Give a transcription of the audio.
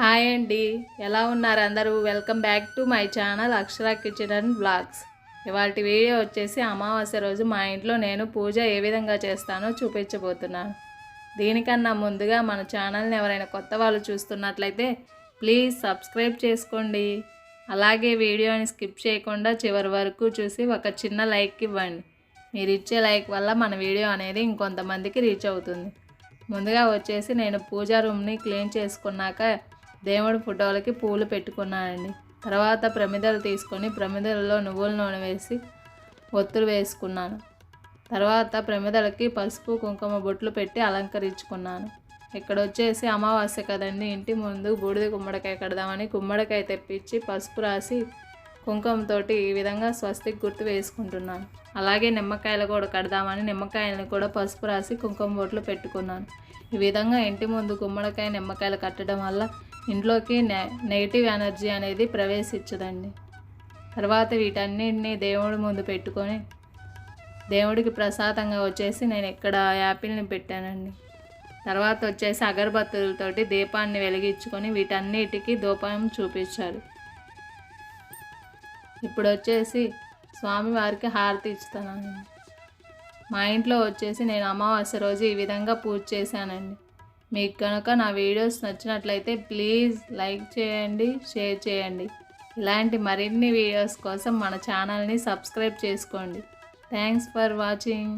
Hi అండి. ఎలా ఉన్నారు అందరూ? Welcome back to my channel Akshara kitchen and blogs ఇవాళ వీడియో వచ్చేసి అమావాస్య రోజు మా ఇంట్లో నేను పూజ ఏ విధంగా చేస్తానో చూపించబోతున్నాను దీనికన్నా ముందుగా మన ఛానల్ని ఎవరైనా కొత్త వాళ్ళు చూస్తున్నట్లయితే ప్లీజ్ సబ్స్క్రైబ్ చేసుకోండి. అలాగే వీడియోని స్కిప్ చేయకుండా చివరి వరకు చూసి ఒక చిన్న లైక్ ఇవ్వండి. మీరు ఇచ్చే లైక్ వల్ల మన వీడియో అనేది ఇంకొంతమందికి రీచ్ అవుతుంది. ముందుగా వచ్చేసి నేను పూజా రూమ్ని క్లీన్ చేసుకున్నాక దేవుడి ఫోటోలకి పూలు పెట్టుకున్నానండి తర్వాత ప్రమిదలు తీసుకొని ప్రమిదలలో నువ్వుల నూనె వేసి ఒత్తులు వేసుకున్నాను. తర్వాత ప్రమిదలకి పసుపు కుంకుమ బొట్లు పెట్టి అలంకరించుకున్నాను. ఇక్కడ వచ్చేసి అమావాస్య కదండి ఇంటి ముందు బూడిద గుమ్మడికాయ కడదామని గుమ్మడికాయ తెప్పించి పసుపు రాసి కుంకుమతోటి ఈ విధంగా స్వస్తిక్ గుర్తు వేసుకుంటున్నాను. అలాగే నిమ్మకాయలు కూడా కడదామని నిమ్మకాయలను కూడా పసుపు రాసి కుంకుమ బొట్లు పెట్టుకున్నాను. ఈ విధంగా ఇంటి ముందు గుమ్మడికాయ నిమ్మకాయలు కట్టడం వల్ల ఇంట్లోకి నె నెగిటివ్ ఎనర్జీ అనేది ప్రవేశించదండి. తర్వాత వీటన్నిటిని దేవుడి ముందు పెట్టుకొని దేవుడికి ప్రసాదంగా వచ్చేసి నేను ఇక్కడ యాపిల్ని పెట్టానండి. తర్వాత వచ్చేసి అగరబత్తులతోటి దీపాన్ని వెలిగించుకొని వీటన్నిటికీ దూపం చూపించాలి ఇప్పుడు వచ్చేసి స్వామివారికి హారతి ఇస్తానండి మా ఇంట్లో వచ్చేసి నేను అమావాస్య రోజు ఈ విధంగా పూజ చేశానండి. మీకు కనుక నా వీడియోస్ నచ్చినట్లయితే ప్లీజ్ లైక్ చేయండి షేర్ చేయండి. ఇలాంటి మరిన్ని వీడియోస్ కోసం మన ఛానల్ని సబ్స్క్రైబ్ చేసుకోండి. Thanks for watching.